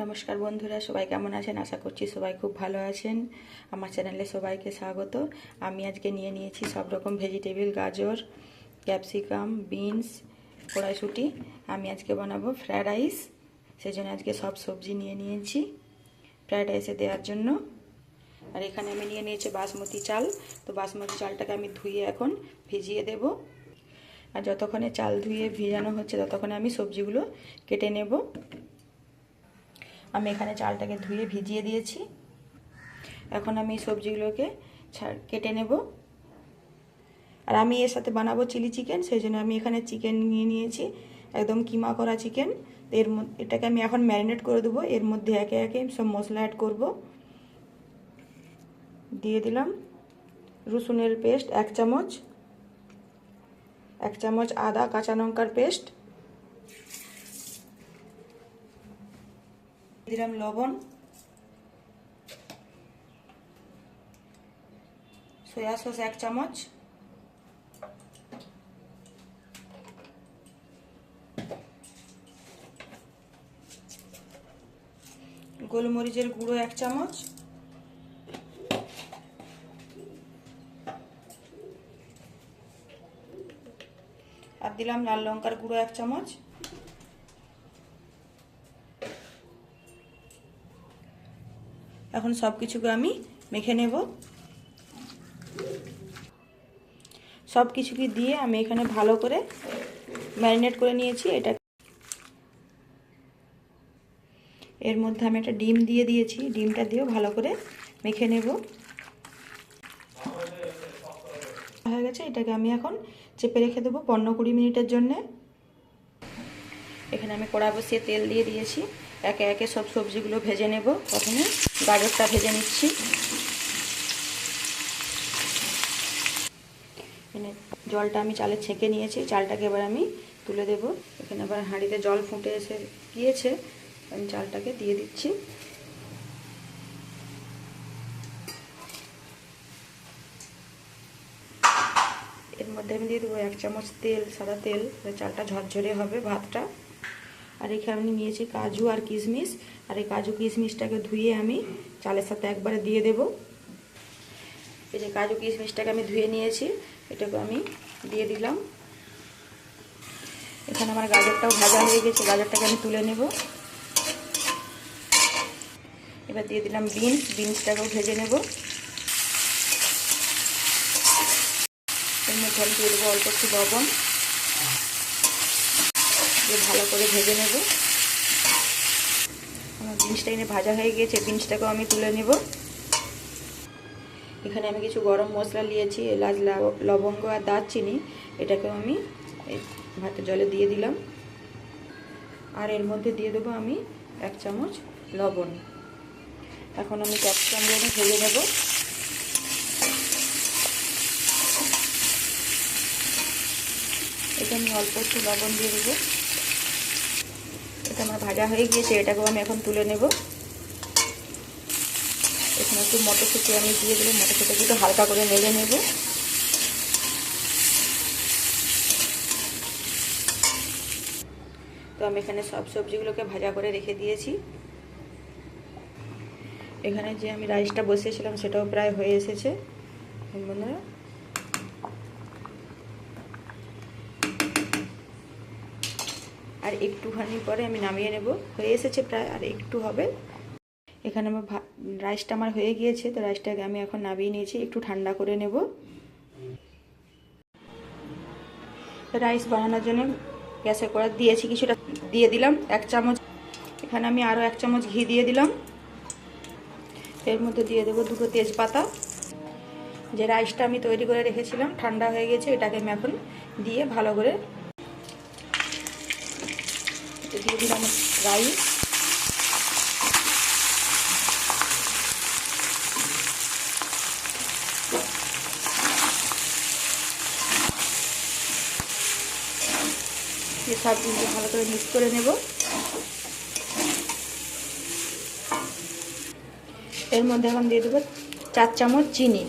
নমস্কার বন্ধুরা, সবাই কেমন আছেন? আশা করছি সবাই খুব ভালো আছেন। আমার চ্যানেলে সবাইকে স্বাগত। আমি আজকে নিয়ে নিয়েছি সব রকম ভেজিটেবিল, গাজর, ক্যাপসিকাম, বিনস, কড়াইশুটি। আমি আজকে বানাবো ফ্রায়েড রাইস। সেই জন্য আজকে সব সবজি নিয়ে নিয়েছি ফ্রায়েড রাইসে দেওয়ার জন্য। আর এখানে আমি নিয়ে নিয়েছি বাসমতি চাল। তো বাসমতি চালটাকে আমি ধুয়ে এখন ভিজিয়ে দেব। আর যতক্ষণে চাল ধুয়ে ভিজানো হচ্ছে, ততক্ষণে আমি সবজিগুলো কেটে নেব। আমি এখানে চালটাকে ধুয়ে ভিজিয়ে দিয়েছি। এখন আমি সবজিগুলোকে কেটে নেব। আর আমি এর সাথে বানাবো চিলি চিকেন, সেই জন্য আমি এখানে চিকেন নিয়ে নিয়েছি, একদম কিমা করা চিকেন। এর এটাকে আমি এখন ম্যারিনেট করে দেবো। এর মধ্যে একে একে সব মশলা অ্যাড করব। দিয়ে দিলাম রসুনের পেস্ট এক চামচ এক চামচ আদা কাঁচা লঙ্কার পেস্ট দিলাম লবণ সয়া সস এক চামচ, গোলমরিচের গুঁড়ো এক চামচ, আর দিলাম লাল লঙ্কার গুঁড়ো এক চামচ। এখন সব কিছুকে আমি মেখে নেব। সব কিছুকে দিয়ে আমি এখানে ভালো করে ম্যারিনেট করে নিয়েছি। এটা এর মধ্যে আমি একটা ডিম দিয়ে দিয়েছি। ডিমটা দিয়েও ভালো করে মেখে নেব। হয়ে গেছে। এটাকে আমি এখন চেপে রেখে দেবো পনেরো কুড়ি মিনিটের জন্যে। এখানে আমি কড়া বসিয়ে তেল দিয়ে দিয়েছি। একে একে সব সবজিগুলো ভেজে নেব প্রথমে। গাজরটা ভেজে নিচ্ছি। এখানে জলটা আমি চালে ছেঁকে নিয়েছি। চালটাকে এবার আমি তুলে দেব। এখানে আবার হাঁড়িতে জল ফুটে এসে গিয়েছে। আমি চালটাকে দিয়ে দিচ্ছি। এর মধ্যে আমি দিয়ে দেবো এক চামচ তেল, সাদা তেল। চালটা ঝরঝরে হবে ভাতটা। আর এখানে আমি নিয়েছি কাজু আর কিশমিশ। আর এই কাজু কিশমিশটাকে ধুয়ে আমি চালের সাথে একবারে দিয়ে দেব। এই যে কাজু কিশমিশটাকে আমি ধুয়ে নিয়েছি, এটাকে আমি দিয়ে দিলাম। এখানে আমার গাজরটাও ভাজা হয়ে গেছে, গাজরটাকে আমি তুলে নেব। এবার দিয়ে দিলাম বিনস, বিনসটাকেও ভেজে নেব। এর মধ্যে আমি দিয়ে দেবো অল্প একটু লবণ। দিয়ে ভালো করে ভেজে নেব। আমার বিনসটা এনে ভাজা হয়ে গিয়েছে, বিনসটাকেও আমি তুলে নেব। এখানে আমি কিছু গরম মশলা নিয়েছি, এলাচ লবঙ্গ আর দারচিনি, এটাকেও আমি ভাতের জলে দিয়ে দিলাম। আর এর মধ্যে দিয়ে দেবো আমি এক চামচ লবণ। এখন আমি ক্যাপসিকামগুলো ভেজে নেব। এটা আমি অল্প একটু লবণ দিয়ে দেবো। আমার ভাজা হয়ে গিয়েছে, এটাকেও আমি এখন তুলে নেব। এখানে একটু মটরশুঁটি আমি দিয়ে দিলে মটরশুঁটিকে একটু হালকা করে নেড়ে নেব। তো আমি এখানে সব সবজিগুলোকে ভাজা করে রেখে দিয়েছি। এখানে যে আমি রাইসটা বসিয়েছিলাম, সেটাও প্রায় হয়ে এসেছে। বন্ধুরা একটুখানি পরে আমি নামিয়ে নেব। হয়ে এসেছে প্রায় আর একটু হবে। এখানে আমার রাইসটা আমার হয়ে গিয়েছে, তো রাইসটাকে আমি এখন নামিয়ে নিয়েছি, একটু ঠান্ডা করে নেব। রাইস বানানোর জন্য গ্যাসে কড়া দিয়েছি কিছুটা, দিয়ে দিলাম এক চামচ। এখানে আমি আরও এক চামচ ঘি দিয়ে দিলাম। এর মধ্যে দিয়ে দেবো দুটো তেজপাতা। যে রাইসটা আমি তৈরি করে রেখেছিলাম, ঠান্ডা হয়ে গেছে, এটাকে আমি এখন দিয়ে ভালো করে দিয়ে দিলাম রাইস সব জিনিস ভালো করে মিক্স করে নেব। এর মধ্যে এখন দিয়ে দেবো চার চামচ চিনি।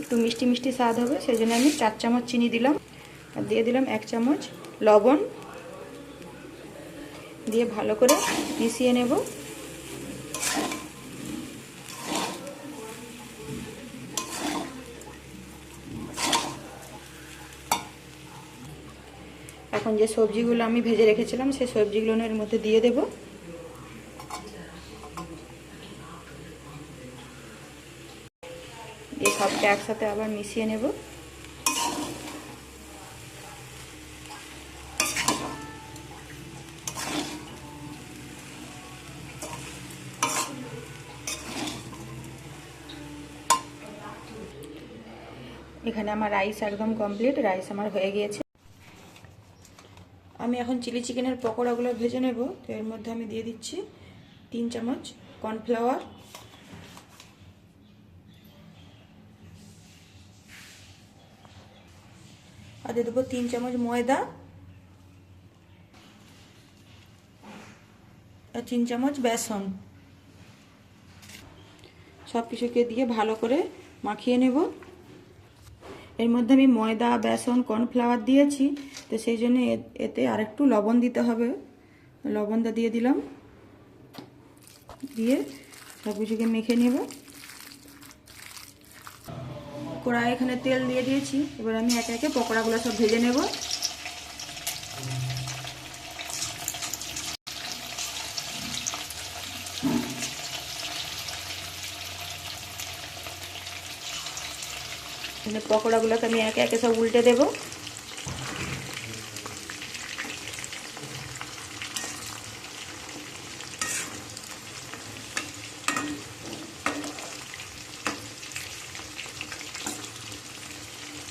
একটু মিষ্টি মিষ্টি স্বাদ হবে, সেই জন্য আমি চার চামচ চিনি দিলাম। আর দিয়ে দিলাম এক চামচ লবণ। দিয়ে ভালো করে মিশিয়ে নেব। এখন যে সবজিগুলো আমি ভেজে রেখেছিলাম, সেই সবজিগুলো এর মধ্যে দিয়ে দেব। দিয়ে সবটা একসাথে আবার মিশিয়ে নেব। এখানে আমার রাইস একদম কমপ্লিট রাইস আমার হয়ে গিয়েছে। আমি এখন চিলি চিকেনের পকোড়াগুলো ভেজে নেব। তো এর মধ্যে আমি দিয়ে দিচ্ছি তিন চামচ কর্নফ্লাওয়ার আর দিয়ে দেবো তিন চামচ ময়দা। আর তিন চামচ বেসন। সব কিছুকে দিয়ে ভালো করে মাখিয়ে নেব। এর মধ্যে আমি ময়দা, বেসন, কর্নফ্লাওয়ার দিয়েছি। তো সেই জন্য এতে আরেকটু লবণ দিতে হবে। লবণটা দিয়ে দিলাম। দিয়ে সব কিছুকে মেখে নেব। কড়াই এখানে তেল দিয়ে দিয়েছি। এবার আমি একে একে পকোড়াগুলো সব ভেজে নেব। এখানে পকোড়াগুলোকে আমি একে একে সব উল্টে দেব।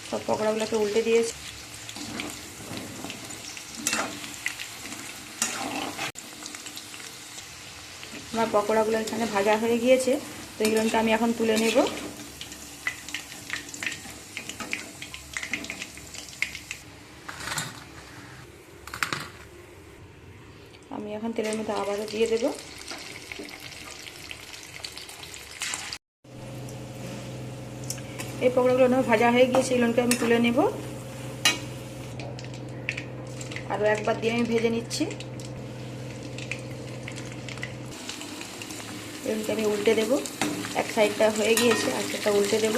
সব পকোড়াগুলোকে উল্টে দিয়েছি। আমার পকোড়াগুলো এখানে ভাজা হয়ে গিয়েছে, তো এগুলোকে আমি এখন তুলে নেব আমি তেলের আবারও দিয়ে দেব। এই পকোড়াগুলো নেওয়া ভাজা হয়ে গিয়েছে এগুলোকে আমি তুলে নেব। আরও একবার দিয়ে আমি ভেজে নিচ্ছি। এগুলোকে আমি উল্টে দেব। এক সাইডটা হয়ে গিয়েছে, আর সেটা উল্টে দেব।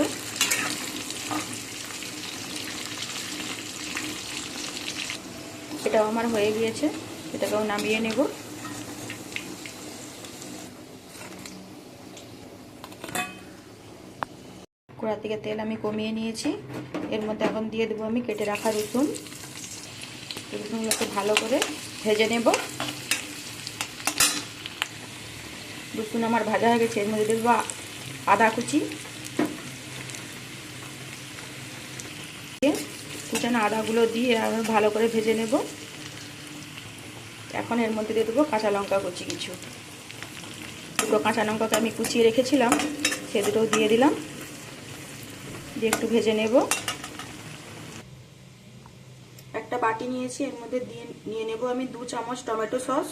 এটাও আমার হয়ে গিয়েছে, এটাকেও নামিয়ে নেব। কড়া থেকে তেল আমি কমিয়ে নিয়েছি। এর মধ্যে এখন দিয়ে দেবো আমি কেটে রাখা রসুন। রসুনগুলোকে ভালো করে ভেজে নেব। রসুন আমার ভাজা হয়ে গেছে, এর মধ্যে দেবো আদা কুচি। কুচানো আদাগুলো দিয়ে আমি ভালো করে ভেজে নেব। এখন এর মধ্যে দিয়ে দেবো কাঁচা লঙ্কা কুচি কিছু। দুটো কাঁচা লঙ্কাকে আমি কুচিয়ে রেখেছিলাম, সে দুটো দিয়ে দিলাম। দিয়ে একটু ভেজে নেব। একটা বাটি নিয়েছি, এর মধ্যে দিয়ে নিয়ে নেব আমি দু চামচ টমেটো সস।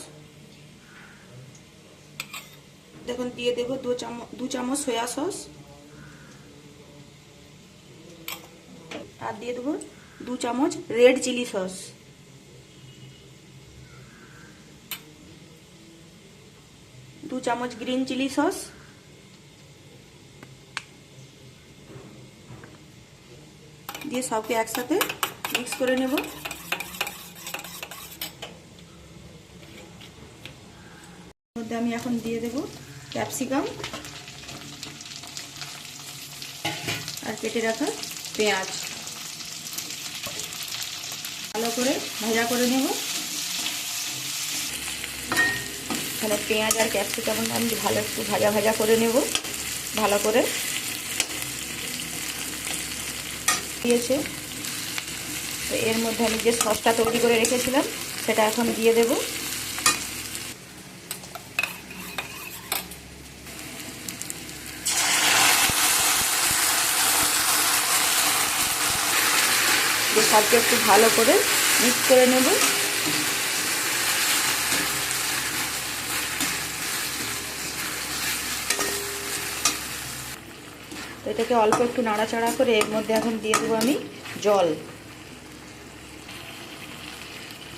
দেখুন, দিয়ে দেব দু চামচ দু চামচ সয়া সস। আর দিয়ে দেবো দু চামচ রেড চিলি সস। দু চামচ গ্রিন চিলি সস। দিয়ে সবকে একসাথে মিক্স করে নেব। মধ্যে আমি এখন দিয়ে দেব ক্যাপসিকাম আর কেটে রাখা পেঁয়াজ। ভালো করে ভাজা করে নেব। এখানে পেঁয়াজ আর ক্যাপসিকাম আমি ভালো একটু ভাজা ভাজা করে নেব। ভালো করে দিয়েছে। তো এর মধ্যে আমি যে সসটা তৈরি করে রেখেছিলাম, সেটা এখন দিয়ে দেব। সবকে একটু ভালো করে মিক্স করে নেব। এটাকে অল্প একটু নাড়াচাড়া করে এর মধ্যে এখন দিয়ে দেবো আমি জল।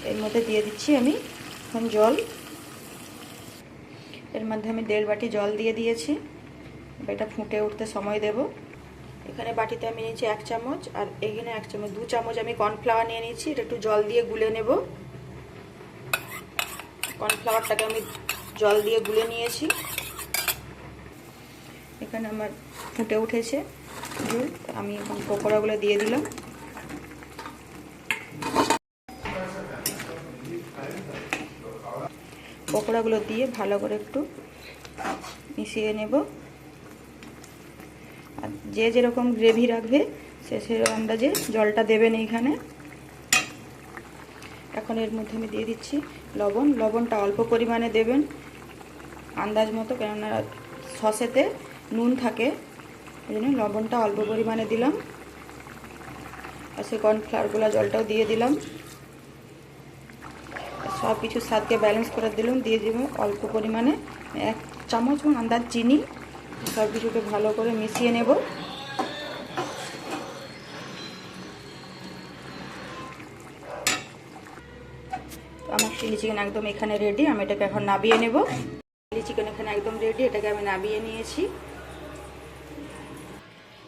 এর মধ্যে দিয়ে দিচ্ছি আমি এখন জল। এর মধ্যে আমি দেড় বাটি জল দিয়ে দিয়েছি। এটা ফুটে উঠতে সময় দেব। এখানে বাটিতে আমি নিয়েছি এক চামচ আর এখানে এক চামচ, দু চামচ আমি কর্নফ্লাওয়ার নিয়ে নিয়েছি। এটা একটু জল দিয়ে গুলে নেব। কর্নফ্লাওয়ারটাকে আমি জল দিয়ে গুলে নিয়েছি। এখানে আমার ফুটে উঠেছে। ঝোল, আমি এখন পকোড়াগুলো দিয়ে দিলাম। পকোড়াগুলো দিয়ে ভালো করে একটু মিশিয়ে নেব। আর যে যেরকম গ্রেভি রাখবে, সে সেরকম আন্দাজে জলটা দেবেন এইখানে। এখন এর মধ্যে আমি দিয়ে দিচ্ছি লবণ। লবণটা অল্প পরিমাণে দেবেন। আন্দাজ মতো, কেননা সসেতে নুন থাকে। ওই জন্য লবণটা অল্প পরিমাণে দিলাম। আর সে কর্নফ্লাওয়ারগুলো জলটাও দিয়ে দিলাম। সব কিছু স্বাদকে ব্যালেন্স করে দিলাম, দিয়ে দিব অল্প পরিমাণে। এক চামচ আন্দাজ চিনি সব কিছুকে ভালো করে মিশিয়ে নেব। আমার চিলি চিকেন একদম এখানে রেডি আমি এটাকে এখন নাবিয়ে নেব। চিলি চিকেন এখানে একদম রেডি এটাকে আমি নাবিয়ে নিয়েছি।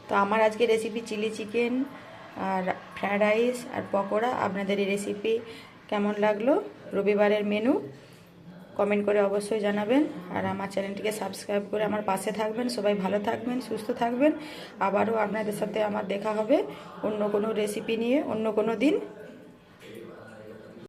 তো আমার আজকে রেসিপি চিলি চিকেন আর ফ্রায়েড রাইস আর পকোড়া। আপনাদের এই রেসিপি কেমন লাগল? রবিবারের মেনু কমেন্ট করে অবশ্যই জানাবেন। আর আমার চ্যানেলটিকে সাবস্ক্রাইব করে আমার পাশে থাকবেন। সবাই ভালো থাকবেন, সুস্থ থাকবেন। আবারও আপনাদের সাথে আমার দেখা হবে অন্য কোনো রেসিপি নিয়ে, অন্য কোনো দিন।